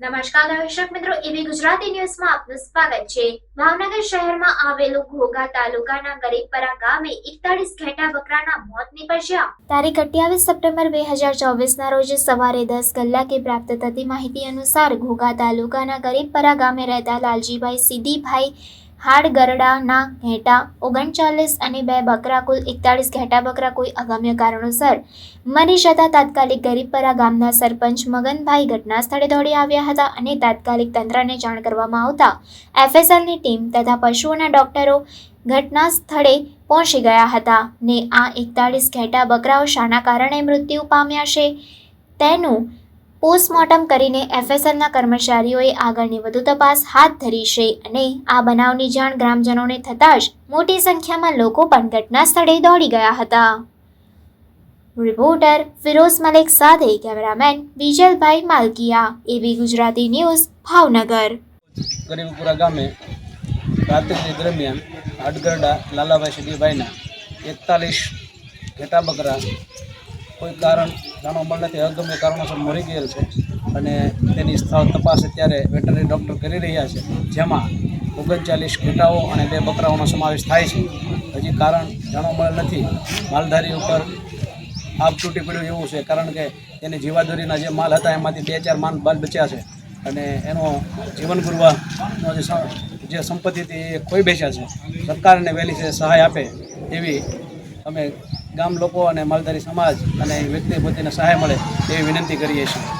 નમસ્કાર દર્શક મિત્રો એવી ગુજરાતી ન્યૂઝમાં આપનું સ્વાગત છે. ભાવનગર શહેરમાં આવેલું ઘોઘા તાલુકાના ગરીબપરા ગામે એકતાળીસ ઘેટા બકરાના મોત નીપજ્યા. તારીખ અઠ્યાવીસ સપ્ટેમ્બર બે હજાર ચોવીસના રોજ સવારે દસ કલાકે પ્રાપ્ત થતી માહિતી અનુસાર ઘોઘા તાલુકાના ગરીબપરા ગામે રહેતા લાલજીભાઈ સીદીભાઈ હાડગરડાના ઘેટા, ઓગણચાલીસ અને બે બકરા કુલ એકતાળીસ ઘેટા બકરા કોઈ અગમ્ય કારણોસર મરી જતા તાત્કાલિક ગરીબપરા ગામના સરપંચ મગનભાઈ ઘટના સ્થળે દોડી આવ્યા હતા અને તાત્કાલિક તંત્રને જાણ કરવામાં આવતા એફએસએલની ટીમ તથા પશુઓના ડોક્ટરો ઘટના સ્થળે પહોંચી ગયા હતા ને આ એકતાળીસ ઘેટા બકરાઓ શાના કારણે મૃત્યુ પામ્યા છે. તેનું પોસ્ટમોર્ટમ કરીને એફએસએલના કર્મચારીઓએ આગળની વધુ તપાસ હાથ ધરી છે અને આ બનાવની જાણ ગ્રામજનોને થતાં જ મોટી સંખ્યામાં લોકો પણ ઘટના સ્થળે દોડી ગયા હતા. રિપોર્ટર ફિરોઝ મલેક સાથે cameraman Vijalbhai Malkiya AB Gujarati news, Bhavnagar. Garibpura ગામે રાત્રિ દરમિયાન અડગરડા લાલાભાઈ સિદ્ધિભાઈના એકતાલીસ ઘેટા બકરા કોઈ કારણ જાણવા મળે નથી અગમ્ય કારણોસર મરી ગયેલ છે અને તેની સ્થળ તપાસ અત્યારે વેટરનરી ડૉક્ટર કરી રહ્યા છે, જેમાં ઓગણચાલીસ ઘેટાઓ અને બે બકરાઓનો સમાવેશ થાય છે. હજી કારણ જાણવા મળેલ નથી. માલધારી ઉપર આપ તૂટી પડ્યું એવું છે, કારણ કે તેની જીવાદોરીના જે માલ હતા, એમાંથી બે ચાર માલ બાલ બચ્યા છે અને એનો જીવન ગુરવાનો જે જે સંપત્તિ હતી એ ખોઈ બેસ્યા છે. સરકારને વહેલી સહાય આપે એવી અમે ગામ લોકો અને માલધારી સમાજ અને વ્યક્તિ પોતાને સહાય મળે એવી વિનંતી કરીએ છીએ.